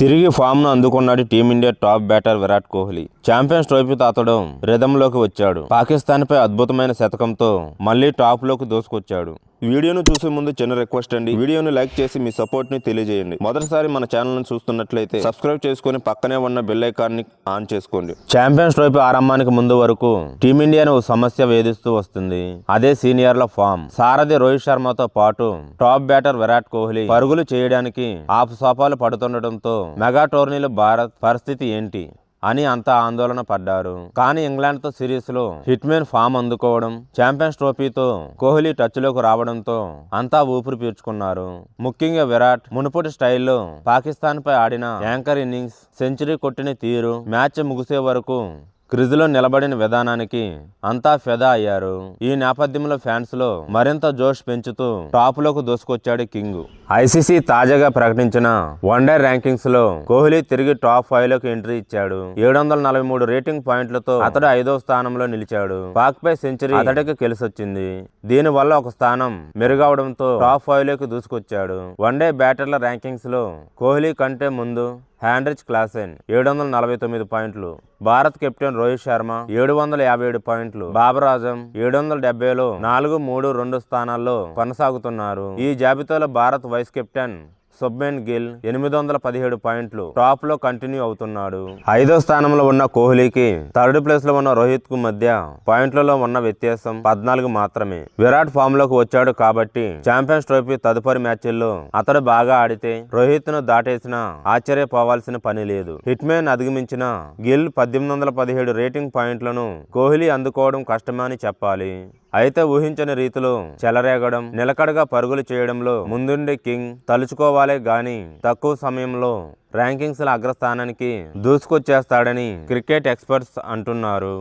తిరిగి ఫామ్ను అందుకున్నాడు team India top batter Virat Kohli. Champions trophy తాతడం రిధంలోకి వచ్చాడు. పాకిస్తాన్పై అద్భుతమైన శతకంతో మళ్ళీ టాప్లోకి దూసుకొచ్చాడు. వీడియోను చూసే ముందు చిన్న రిక్వెస్ట్ అండి. వీడియోను లైక్ చేసి మీ సపోర్ట్ని తెలియజేయండి. మొదటిసారి మన ఛానల్ను చూస్తున్నట్లయితే సబ్స్క్రైబ్ చేసుకుని పక్కనే ఉన్న బెల్ని ఆన్ చేసుకోండి. ఛాంపియన్స్ ట్రోఫీ ఆరంభానికి ముందు వరకు టీమిండియాను ఓ సమస్య వేధిస్తూ వస్తుంది. అదే సీనియర్ల ఫామ్ సారథి రోహిత్ శర్మతో పాటు టాప్ బ్యాటర్ విరాట్ కోహ్లీ పరుగులు చేయడానికి ఆపు సోపాలు పడుతుండటంతో మెగా టోర్నీలో భారత్ పరిస్థితి ఏంటి? అని అంతా ఆందోళన పడ్డారు. కానీ ఇంగ్లాండ్తో సిరీస్లో హిట్మెన్ ఫామ్ అందుకోవడం ఛాంపియన్స్ ట్రోఫీతో కోహ్లీ టచ్లోకి రావడంతో అంతా ఊపిరి పీల్చుకున్నారు. ముఖ్యంగా విరాట్ మునుపటి స్టైల్లో పాకిస్తాన్పై ఆడిన యాంకర్ ఇన్నింగ్స్ సెంచరీ కొట్టిన తీరు మ్యాచ్ ముగిసే వరకు క్రిజ్లో నిలబడిన విధానానికి అంతా ఫెదా అయ్యారు. ఈ నేపథ్యంలో ఫ్యాన్స్లో మరింత జోష్ పెంచుతూ టాప్లోకి దూసుకొచ్చాడు కింగ్. ఐసీసీ తాజాగా ప్రకటించిన వన్డే ర్యాంకింగ్స్లో కోహ్లీ తిరిగి టాప్ ఫైవ్లోకి ఎంట్రీ ఇచ్చాడు. ఏడు వందల నలభై మూడు రేటింగ్ పాయింట్లతో అతడు ఐదో స్థానంలో నిలిచాడు. పాక్ పై సెంచరీ అతడికి కలిసొచ్చింది. దీని వల్ల ఒక స్థానం మెరుగవడంతో టాప్ ఫైవ్లోకి దూసుకొచ్చాడు. వన్డే బ్యాటర్ల ర్యాంకింగ్స్లో కోహ్లీ కంటే ముందు హ్యాండ్రిచ్ క్లాసెన్ ఏడు వందల నలభై తొమ్మిది పాయింట్లు. భారత్ కెప్టెన్ రోహిత్ శర్మ ఏడు వందల యాభై ఏడు పాయింట్లు. బాబర్ ఆజం ఏడు వందల డెబ్బైలో నాలుగు మూడు రెండు స్థానాల్లో కొనసాగుతున్నారు. ఈ జాబితాలో భారత్ వైస్ కెప్టెన్ సుబ్మెన్ గిల్ ఎనిమిది వందల పదిహేడు పాయింట్లు టాప్లో కంటిన్యూ అవుతున్నాడు. ఐదో స్థానంలో ఉన్న కోహ్లీకి థర్డ్ ప్లేస్లో ఉన్న రోహిత్కు మధ్య పాయింట్లలో ఉన్న వ్యత్యాసం పద్నాలుగు మాత్రమే. విరాట్ ఫామ్లోకి వచ్చాడు కాబట్టి ఛాంపియన్స్ ట్రోఫీ తదుపరి మ్యాచ్ల్లో అతడు బాగా ఆడితే రోహిత్ను దాటేసిన ఆశ్చర్యపోవాల్సిన పని లేదు. హిట్ మ్యాన్ అధిగమించిన గిల్ పద్దెనిమిది వందల పదిహేడు రేటింగ్ పాయింట్లను కోహ్లీ అందుకోవడం కష్టమని చెప్పాలి. అయితే ఊహించని రీతిలో చెలరేగడం నిలకడగా పరుగులు చేయడంలో ముందుండి కింగ్ తలుచుకోవాలే గాని తక్కువ సమయంలో ర్యాంకింగ్స్ల అగ్రస్థానానికి దూసుకొచ్చేస్తాడని క్రికెట్ ఎక్స్పర్ట్స్ అంటున్నారు.